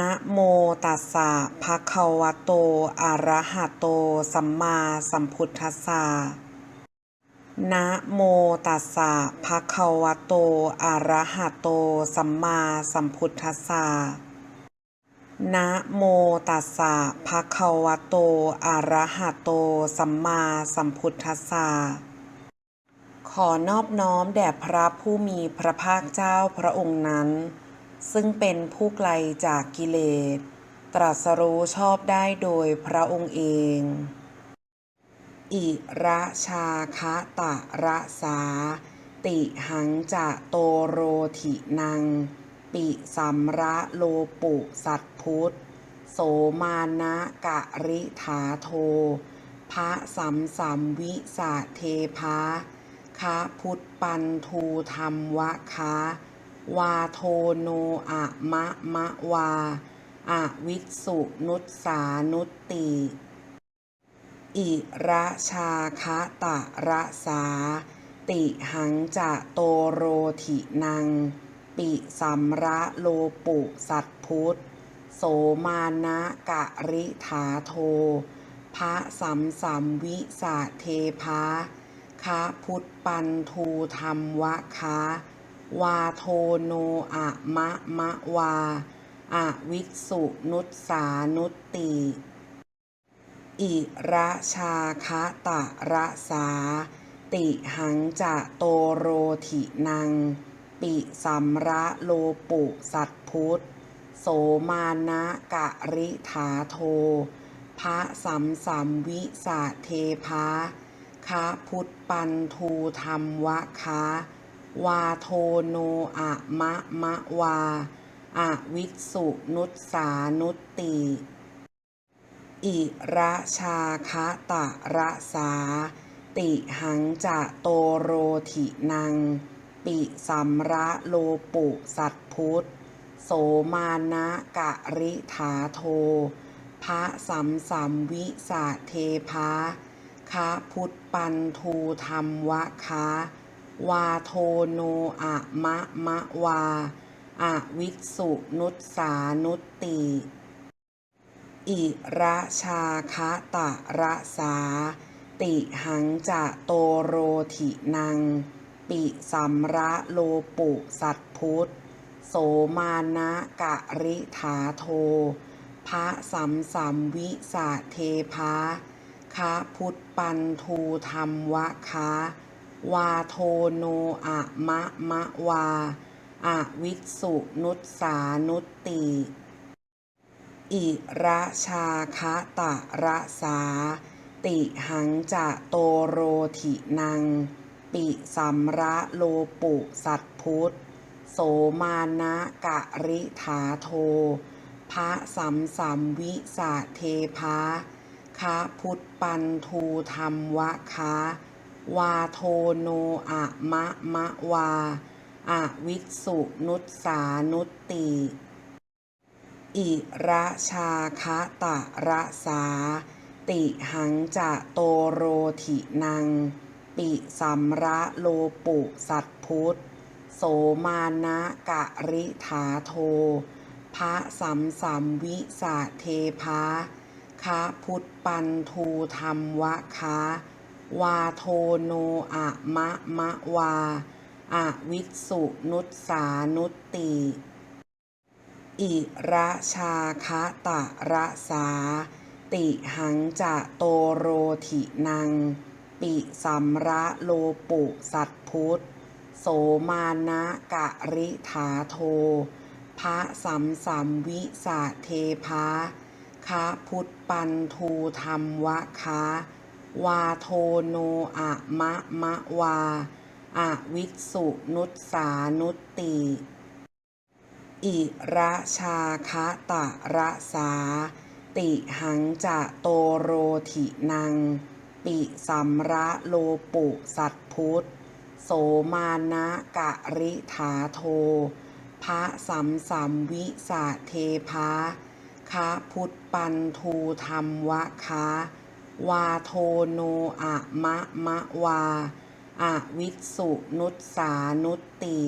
นะโมตัสสะภะคะวะโต อะระหะโต สัมมาสัมพุทธัสสะนะโมตัสสะภะคะวะโต อะระหะโต สัมมาสัมพุทธัสสะนะโมตัสสะภะคะวะโต อะระหะโต สัมมาสัมพุทธัสสะขอนอบน้อมแด่พระผู้มีพระภาคเจ้าพระองค์นั้น ซึ่งเป็นผู้ไกลจากกิเลส ตรัสรู้ชอบได้โดยพระองค์เอง อิระชาคะตะระสา ติหังจะโตโรถินัง ปิสัมระโลปุสัตพุทธ โสมานะกะริถาโท พระสัมสัมวิสาเทพาคะพุทธปันทูธรรมวะคะ วาโทโนอะมะมะวาอะวิสุนุสสานุตติ อิระชาคะตะระสา ติหังจะโตโรถินัง ปิสัมระโลปุสัตพุทธโสมานะกะริถาโท พระสัมสัมวิสาเทพาคะพุทธปันทูธรรมวะคะ วาโทโนอะมะมะวาอะวิสุนุสสานุตติอิระชาคะตะระสา ติหังจะโตโรถินัง ปิสัมระโลปุสัตพุทธโสมานะกะริถาโท พระสัมสัมวิสาเทพาคะพุทธปันทูธรรมวะคะ วาโทโนอะมะมะวาอะวิสุนุสสานุตติอิระชาคะตะระสา ติหังจะโตโรถินัง ปิสัมระโลปุสัตพุทธโสมานะกะริถาโท พระสัมสัมวิสาเทพาคะพุทธปันทูธรรมวะคะ วาโทโนอะมะมะวาอะวิสุนุสสานุตติ อิระชาคะตะระสา ติหังจะโตโรถินัง ปิสัมระโลปุสัตพุทธโสมานะกะริถาโท พระสัมสัมวิสาเทพาคะพุทธปันทูธรรมวะคะ วาโทโนอะมะมะวาอะวิสุนุสานุตติ อิระชาคะตะระสา ติหังจะโตโรถินัง ปิสัมระโลปุสัตพุทธโสมานะกะริถาโท พระสัมสัมวิสาเทพาคะพุทธปันทูธรรมวะคะ วาโทโนอะมะมะวาอะวิสุนุสสานุตติ อิระชาคะตะระสา ติหังจะโตโรถินัง ปิสัมระโลปุสัตพุทธโสมานะกะริถาโท พระสัมสัมวิสาเทพาคะพุทธปันทูธรรมวะคะ วาโทโนอะมะมะวาอะวิสุนุสสานุตติอิระชาคะตะระสา ติหังจะโตโรถินัง ปิสัมระโลปุสัตพุทธโสมานะกะริถาโท พระสัมสัมวิสาเทพาคะพุทธปันทูธรรมวะคะ วาโทโนอะมะมะวาอะวิสุนุสสานุตติอิระชาคะตะระสา ติหังจะโตโรถินัง ปิสัมระโลปุสัตพุทธโสมานะกะริถาโท พระสัมสัมวิสาเทพาคะพุทธปันทูธรรมวะคะ วาโทโนอะมะมะวาอะวิสุนุสานุตติ